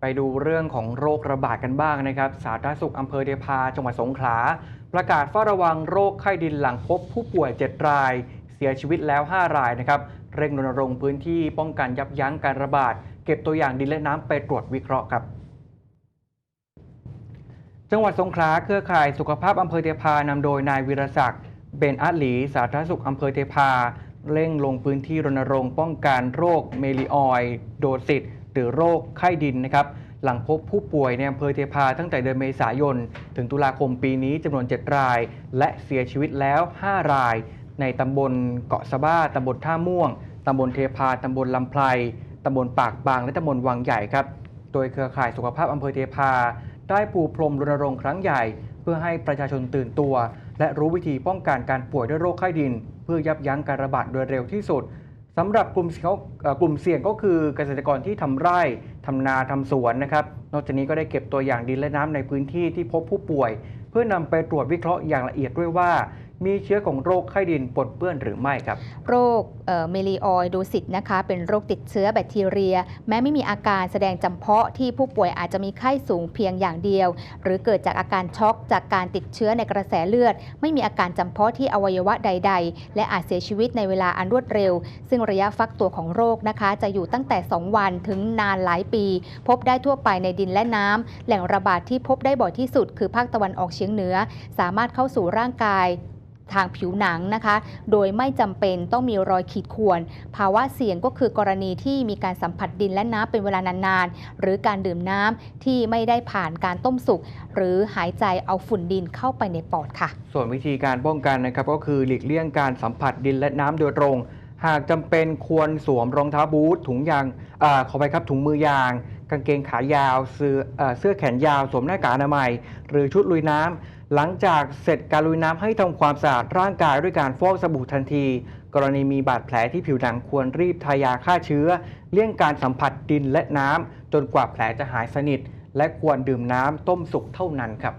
ไปดูเรื่องของโรคระบาดกันบ้างนะครับ สาธารณสุขอำเภอเดพาจังหวัดสงขลา ประกาศเฝ้าระวังโรคไข้ดินหลังพบผู้ป่วย 7 ราย เสียชีวิตแล้ว 5 รายนะครับ เร่งรณรงค์พื้นที่ป้องกันยับยั้งการระบาด เก็บตัวอย่างดินและน้ำไปตรวจวิเคราะห์ครับ จังหวัดสงขลาเครือข่ายสุขภาพอำเภอเทพานำโดยนายวิรศักดิ์เบนอาหลี สาธารณสุขอำเภอเทพาเร่งลงพื้นที่รณรงค์ป้องกันโรคเมลิออย โดซิสห รือโรคไข้ดินนะครับหลังพบผู้ป่วยในอำเภอเทพาตั้งแต่เดือนเมษายน ถึงตุลาคมปีนี้จำนวน 7 ราย และเสียชีวิตแล้ว 5 ราย ในตำบลเกาะสะบ้าตำบลท่าม่วงตำบลเทพาตำบลลำไพรตำบลปากบาง และตำบลวังใหญ่ครับ โดยเครือข่ายสุขภาพอำเภอเทพา ได้ปูพรมรณรงค์ครั้งใหญ่ เพื่อให้ประชาชนตื่นตัว และรู้วิธีป้องกันการป่วยด้วยโรคไข้ดิน เพื่อยับยั้งการระบาดโดยเร็วที่สุด สำหรับกลุ่มเขากลุ่มเสี่ยงก็คือเกษตรกรที่ทำไร่ทำนาทำสวนนะครับ นอกจากนี้ก็ได้เก็บตัวอย่างดินและน้ำในพื้นที่ที่พบผู้ป่วย เพื่อนำไปตรวจวิเคราะห์อย่างละเอียดด้วยว่า มีเชื้อของโรคไข้ดินปนเปื้อนหรือไม่ครับ โรคเมลีออยโดซิสนะคะ เป็นโรคติดเชื้อแบคทีเรีย แม้ไม่มีอาการแสดงจำเพาะที่ผู้ป่วยอาจจะมีไข้สูงเพียงอย่างเดียว หรือเกิดจากอาการช็อกจากการติดเชื้อในกระแสเลือด ไม่มีอาการจำเพาะที่อวัยวะใด ๆ และอาจเสียชีวิตในเวลาอันรวดเร็ว ซึ่งระยะฟักตัวของโรคนะคะ จะอยู่ตั้งแต่ 2 วันถึงนานหลายปี พบได้ทั่วไปในดินและน้ำแหล่งระบาดที่พบได้บ่อยที่สุด คือภาคตะวันออกเฉียงเหนือ สามารถเข้าสู่ร่างกาย ทางผิวหนังนะคะ โดยไม่จำเป็นต้องมีรอยขีดข่วน ภาวะเสี่ยงก็คือกรณีที่มีการสัมผัสดินและน้ำเป็นเวลานานๆ หรือการดื่มน้ำที่ไม่ได้ผ่านการต้มสุก หรือหายใจเอาฝุ่นดินเข้าไปในปอดค่ะ ส่วนวิธีการป้องกันนะครับก็คือหลีกเลี่ยงการสัมผัสดินและน้ำโดยตรง หากจำเป็นควรสวมรองเท้าบูทถุงยางอขอไปครับถุงมือยาง กางเกงขายาวเสื้อเอเสื้อแขนยาวสวมหน้ากากอนามัย หรือชุดลุยน้ำ หลังจากเสร็จการลุยน้ำให้ทำความสะอาดร่างกายด้วยการฟอกสบู่ทันที กรณีมีบาดแผลที่ผิวหนังควรรีบทายาฆ่าเชื้อ เลี่ยงการสัมผัสดินและน้ำจนกว่าแผลจะหายสนิท และควรดื่มน้ำต้มสุกเท่านั้นครับ